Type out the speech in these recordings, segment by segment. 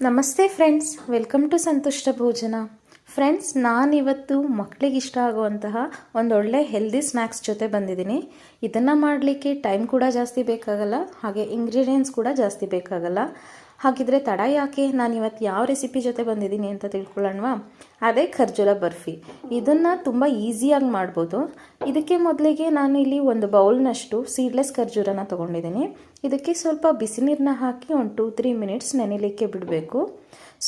ನಮಸ್ತೆ friends, welcome to ಸಂತುಷ್ಟ ಭೋಜನ. Friends, ನಾನಿವತ್ತು ಮಕ್ಕಳಿಗೆ ಇಷ್ಟ ಆಗುವಂತಹ ಒಂದೊಳ್ಳೆ ಹೆಲ್ದಿ ಸ್ನ್ಯಾಕ್ಸ್ ಜೊತೆ ಬಂದಿದ್ದೀನಿ. ಇದನ್ನು ಮಾಡಲಿಕ್ಕೆ ಟೈಮ್ ಕೂಡ ಜಾಸ್ತಿ ಬೇಕಾಗಲ್ಲ, ಹಾಗೆ ಇಂಗ್ರೀಡಿಯೆಂಟ್ಸ್ ಕೂಡ ಜಾಸ್ತಿ ಬೇಕಾಗಲ್ಲ. ಹಾಗಿದ್ರೆ ತಡ ಯಾಕೆ? ನಾನು ಇವತ್ತು ಯಾವ ರೆಸಿಪಿ ಜೊತೆ ಬಂದಿದ್ದೀನಿ ಅಂತ ತಿಳ್ಕೊಳ್ಳೋಣವಾ? ಅದೇ ಖರ್ಜೂರ ಬರ್ಫಿ. ಇದನ್ನು ತುಂಬ ಈಸಿಯಾಗಿ ಮಾಡ್ಬೋದು. ಇದಕ್ಕೆ ಮೊದಲಿಗೆ ನಾನು ಇಲ್ಲಿ ಒಂದು ಬೌಲ್ನಷ್ಟು ಸೀಡ್ಲೆಸ್ ಖರ್ಜೂರನ ತೊಗೊಂಡಿದ್ದೀನಿ. ಇದಕ್ಕೆ ಸ್ವಲ್ಪ ಬಿಸಿ ನೀರನ್ನ ಹಾಕಿ ಒಂದು ಟೂ ತ್ರೀ ಮಿನಿಟ್ಸ್ ನೆನೆಯಲಿಕ್ಕೆ ಬಿಡಬೇಕು.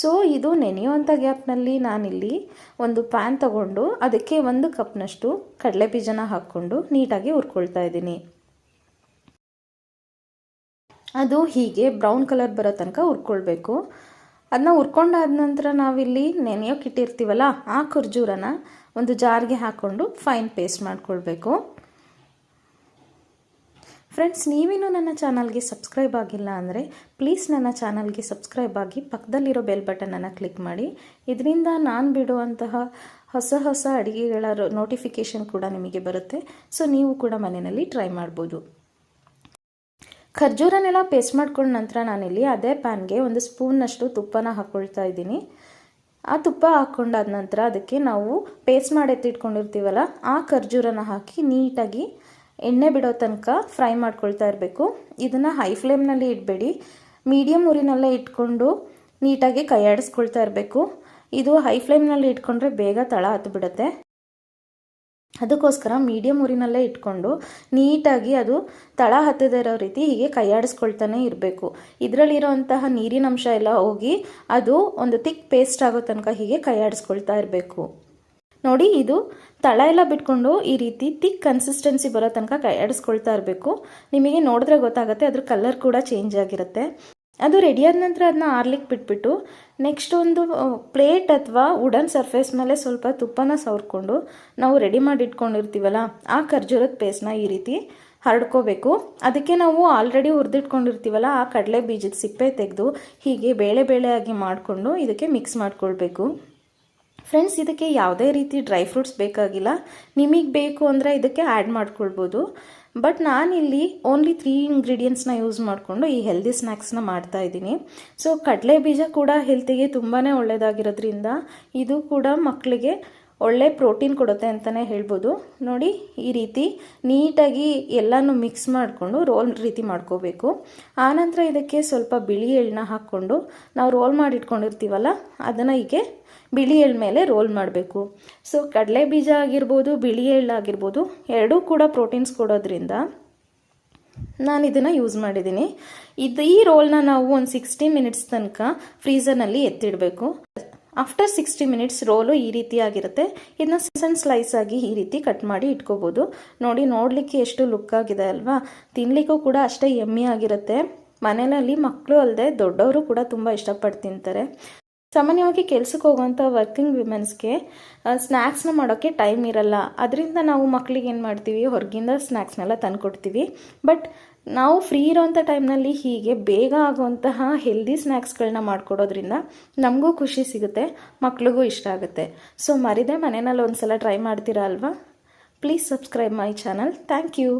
ಸೊ ಇದು ನೆನೆಯುವಂಥ ಗ್ಯಾಪ್ನಲ್ಲಿ ನಾನಿಲ್ಲಿ ಒಂದು ಪ್ಯಾನ್ ತಗೊಂಡು ಅದಕ್ಕೆ ಒಂದು ಕಪ್ನಷ್ಟು ಕಡಲೆ ಬೀಜನ ಹಾಕ್ಕೊಂಡು ನೀಟಾಗಿ ಹುರ್ಕೊಳ್ತಾ ಇದ್ದೀನಿ. ಅದು ಹೀಗೆ ಬ್ರೌನ್ ಕಲರ್ ಬರೋ ತನಕ ಹುರ್ಕೊಳ್ಬೇಕು. ಅದನ್ನ ಹುರ್ಕೊಂಡಾದ ನಂತರ ನಾವಿಲ್ಲಿ ನೆನೆಯೋಕೆ ಇಟ್ಟಿರ್ತೀವಲ್ಲ ಆ ಖರ್ಜೂರನ ಒಂದು ಜಾರ್ಗೆ ಹಾಕ್ಕೊಂಡು ಫೈನ್ ಪೇಸ್ಟ್ ಮಾಡಿಕೊಳ್ಬೇಕು. ಫ್ರೆಂಡ್ಸ್ ನೀವೇನು ನನ್ನ ಚಾನಲ್ಗೆ ಸಬ್ಸ್ಕ್ರೈಬ್ ಆಗಿಲ್ಲ ಅಂದರೆ ಪ್ಲೀಸ್ ನನ್ನ ಚಾನಲ್ಗೆ ಸಬ್ಸ್ಕ್ರೈಬ್ ಆಗಿ ಪಕ್ಕದಲ್ಲಿರೋ ಬೆಲ್ ಬಟನನ್ನು ಕ್ಲಿಕ್ ಮಾಡಿ. ಇದರಿಂದ ನಾನು ಬಿಡುವಂತಹ ಹೊಸ ಹೊಸ ಅಡುಗೆಗಳ ನೋಟಿಫಿಕೇಷನ್ ಕೂಡ ನಿಮಗೆ ಬರುತ್ತೆ. ಸೊ, ನೀವು ಕೂಡ ಮನೆಯಲ್ಲಿ ಟ್ರೈ ಮಾಡ್ಬೋದು. ಖರ್ಜೂರನೆಲ್ಲ ಪೇಸ್ಟ್ ಮಾಡ್ಕೊಂಡ ನಂತರ ನಾನಿಲ್ಲಿ ಅದೇ ಪ್ಯಾನ್ಗೆ ಒಂದು ಸ್ಪೂನ್ನಷ್ಟು ತುಪ್ಪನ ಹಾಕ್ಕೊಳ್ತಾ ಇದ್ದೀನಿ. ಆ ತುಪ್ಪ ಹಾಕ್ಕೊಂಡಾದ ನಂತರ ಅದಕ್ಕೆ ನಾವು ಪೇಸ್ಟ್ ಮಾಡಿ ಎತ್ತಿಟ್ಕೊಂಡಿರ್ತೀವಲ್ಲ ಆ ಖರ್ಜೂರನ ಹಾಕಿ ನೀಟಾಗಿ ಎಣ್ಣೆ ಬಿಡೋ ತನಕ ಫ್ರೈ ಮಾಡ್ಕೊಳ್ತಾ ಇರಬೇಕು. ಇದನ್ನು ಹೈ ಫ್ಲೇಮ್ನಲ್ಲಿ ಇಡಬೇಡಿ. ಮೀಡಿಯಮ್ ಉರಿನಲ್ಲೇ ಇಟ್ಕೊಂಡು ನೀಟಾಗಿ ಕೈಯಾಡಿಸ್ಕೊಳ್ತಾ ಇರಬೇಕು. ಇದು ಹೈ ಫ್ಲೇಮ್ನಲ್ಲಿ ಇಟ್ಕೊಂಡ್ರೆ ಬೇಗ ತಳ ಹತ್ತು ಬಿಡುತ್ತೆ ಅದಕ್ಕೋಸ್ಕರ ಮೀಡಿಯಮ್ ಊರಿನಲ್ಲೇ ಇಟ್ಕೊಂಡು ನೀಟಾಗಿ ಅದು ತಳ ಹತ್ತದೇ ಇರೋ ರೀತಿ ಹೀಗೆ ಕೈಯಾಡಿಸ್ಕೊಳ್ತಾನೆ ಇರಬೇಕು. ಇದರಲ್ಲಿರೋಂತಹ ನೀರಿನ ಅಂಶ ಎಲ್ಲ ಹೋಗಿ ಅದು ಒಂದು ತಿಕ್ ಪೇಸ್ಟ್ ಆಗೋ ತನಕ ಹೀಗೆ ಕೈಯಾಡಿಸ್ಕೊಳ್ತಾ ಇರಬೇಕು. ನೋಡಿ, ಇದು ತಳ ಎಲ್ಲ ಬಿಟ್ಕೊಂಡು ಈ ರೀತಿ ತಿಕ್ ಕನ್ಸಿಸ್ಟೆನ್ಸಿ ಬರೋ ತನಕ ಕೈಯಾಡಿಸ್ಕೊಳ್ತಾ ಇರಬೇಕು. ನಿಮಗೆ ನೋಡಿದ್ರೆ ಗೊತ್ತಾಗುತ್ತೆ, ಅದ್ರ ಕಲರ್ ಕೂಡ ಚೇಂಜ್ ಆಗಿರುತ್ತೆ. ಅದು ರೆಡಿಯಾದ ನಂತರ ಅದನ್ನ ಆರ್ಲಿಕ್ಕೆ ಬಿಟ್ಬಿಟ್ಟು ನೆಕ್ಸ್ಟ್ ಒಂದು ಪ್ಲೇಟ್ ಅಥವಾ ವುಡನ್ ಸರ್ಫೇಸ್ ಮೇಲೆ ಸ್ವಲ್ಪ ತುಪ್ಪನ ಸವರ್ಕೊಂಡು ನಾವು ರೆಡಿ ಮಾಡಿ ಇಟ್ಕೊಂಡಿರ್ತೀವಲ್ಲ, ಆ ಖರ್ಜೂರದ ಪೇಸ್ಟ್ನ ಈ ರೀತಿ ಹರಡ್ಕೋಬೇಕು. ಅದಕ್ಕೆ ನಾವು ಆಲ್ರೆಡಿ ಹುರಿದಿಟ್ಕೊಂಡಿರ್ತೀವಲ್ಲ, ಆ ಕಡಲೆ ಬೀಜದ ಸಿಪ್ಪೆ ತೆಗೆದು ಹೀಗೆ ಬೇಳೆ ಬೇಳೆ ಆಗಿ ಮಾಡಿಕೊಂಡು ಇದಕ್ಕೆ ಮಿಕ್ಸ್ ಮಾಡ್ಕೊಳ್ಬೇಕು. ಫ್ರೆಂಡ್ಸ್ ಇದಕ್ಕೆ ಯಾವುದೇ ರೀತಿ ಡ್ರೈ ಫ್ರೂಟ್ಸ್ ಬೇಕಾಗಿಲ್ಲ. ನಿಮಗೆ ಬೇಕು ಅಂದರೆ ಇದಕ್ಕೆ ಆ್ಯಡ್ ಮಾಡ್ಕೊಳ್ಬೋದು. ಬಟ್ ನಾನಿಲ್ಲಿ ಓನ್ಲಿ ತ್ರೀ ಇಂಗ್ರೀಡಿಯೆಂಟ್ಸ್ನ ಯೂಸ್ ಮಾಡಿಕೊಂಡು ಈ ಹೆಲ್ದಿ ಸ್ನ್ಯಾಕ್ಸ್ನ ಮಾಡ್ತಾ ಇದ್ದೀನಿ. ಸೊ ಕಡಲೆ ಬೀಜ ಕೂಡ ಹೆಲ್ತಿಗೆ ತುಂಬಾ ಒಳ್ಳೆಯದಾಗಿರೋದ್ರಿಂದ ಇದು ಕೂಡ ಮಕ್ಕಳಿಗೆ ಒಳ್ಳೆ ಪ್ರೋಟೀನ್ ಕೊಡುತ್ತೆ ಅಂತಲೇ ಹೇಳ್ಬೋದು. ನೋಡಿ, ಈ ರೀತಿ ನೀಟಾಗಿ ಎಲ್ಲನೂ ಮಿಕ್ಸ್ ಮಾಡಿಕೊಂಡು ರೋಲ್ ರೀತಿ ಮಾಡ್ಕೋಬೇಕು. ಆನಂತರ ಇದಕ್ಕೆ ಸ್ವಲ್ಪ ಬಿಳಿ ಎಳ್ಳನ್ನ ಹಾಕ್ಕೊಂಡು ನಾವು ರೋಲ್ ಮಾಡಿಟ್ಕೊಂಡಿರ್ತೀವಲ್ಲ, ಅದನ್ನು ಹೀಗೆ ಬಿಳಿ ಎಳ್ಳ ಮೇಲೆ ರೋಲ್ ಮಾಡಬೇಕು. ಸೊ ಕಡಲೆ ಬೀಜ ಆಗಿರ್ಬೋದು, ಬಿಳಿ ಎಳ್ಳು ಆಗಿರ್ಬೋದು, ಎರಡೂ ಕೂಡ ಪ್ರೋಟೀನ್ಸ್ ಕೊಡೋದ್ರಿಂದ ನಾನು ಇದನ್ನು ಯೂಸ್ ಮಾಡಿದ್ದೀನಿ. ಇದು ಈ ರೋಲ್ನ ನಾವು ಒಂದು ಸಿಕ್ಸ್ಟಿ ಮಿನಿಟ್ಸ್ ತನಕ ಫ್ರೀಸರ್ನಲ್ಲಿ ಎತ್ತಿಡಬೇಕು. ಆಫ್ಟರ್ ಸಿಕ್ಸ್ಟಿ ಮಿನಿಟ್ಸ್ ರೋಲು ಈ ರೀತಿಯಾಗಿರುತ್ತೆ ಇದನ್ನ ಸಣ್ಣ ಸ್ಲೈಸ್ ಆಗಿ ಈ ರೀತಿ ಕಟ್ ಮಾಡಿ ಇಟ್ಕೋಬೋದು. ನೋಡಿ, ನೋಡಲಿಕ್ಕೆ ಎಷ್ಟು ಲುಕ್ ಆಗಿದೆ ಅಲ್ವಾ? ತಿನ್ನಲಿಕ್ಕೂ ಕೂಡ ಅಷ್ಟೇ ಎಮ್ಮಿ ಆಗಿರುತ್ತೆ. ಮನೆಯಲ್ಲಿ ಮಕ್ಕಳು ಅಲ್ಲದೆ ದೊಡ್ಡವರು ಕೂಡ ತುಂಬ ಇಷ್ಟಪಟ್ಟು ತಿಂತಾರೆ. ಸಾಮಾನ್ಯವಾಗಿ ಕೆಲ್ಸಕ್ಕೆ ಹೋಗುವಂಥ ವರ್ಕಿಂಗ್ ವಿಮೆನ್ಸ್ಗೆ ಸ್ನ್ಯಾಕ್ಸ್ನ ಮಾಡೋಕ್ಕೆ ಟೈಮ್ ಇರಲ್ಲ. ಅದರಿಂದ ನಾವು ಮಕ್ಕಳಿಗೆ ಏನು ಮಾಡ್ತೀವಿ? ಹೊರಗಿಂದ ಸ್ನ್ಯಾಕ್ಸ್ನೆಲ್ಲ ತಂದು ಕೊಡ್ತೀವಿ ಬಟ್ ನಾವು ಫ್ರೀ ಇರೋವಂಥ ಟೈಮ್ನಲ್ಲಿ ಹೀಗೆ ಬೇಗ ಆಗುವಂತಹ ಹೆಲ್ದಿ ಸ್ನ್ಯಾಕ್ಸ್ಗಳನ್ನ ಮಾಡಿಕೊಡೋದ್ರಿಂದ ನಮಗೂ ಖುಷಿ ಸಿಗುತ್ತೆ, ಮಕ್ಳಿಗೂ ಇಷ್ಟ ಆಗುತ್ತೆ. ಸೊ ಮರಿದೆ ಮನೆಯಲ್ಲಿ ಒಂದು ಸಲ ಟ್ರೈ ಮಾಡ್ತೀರಾ ಅಲ್ವಾ? Please subscribe my channel thank you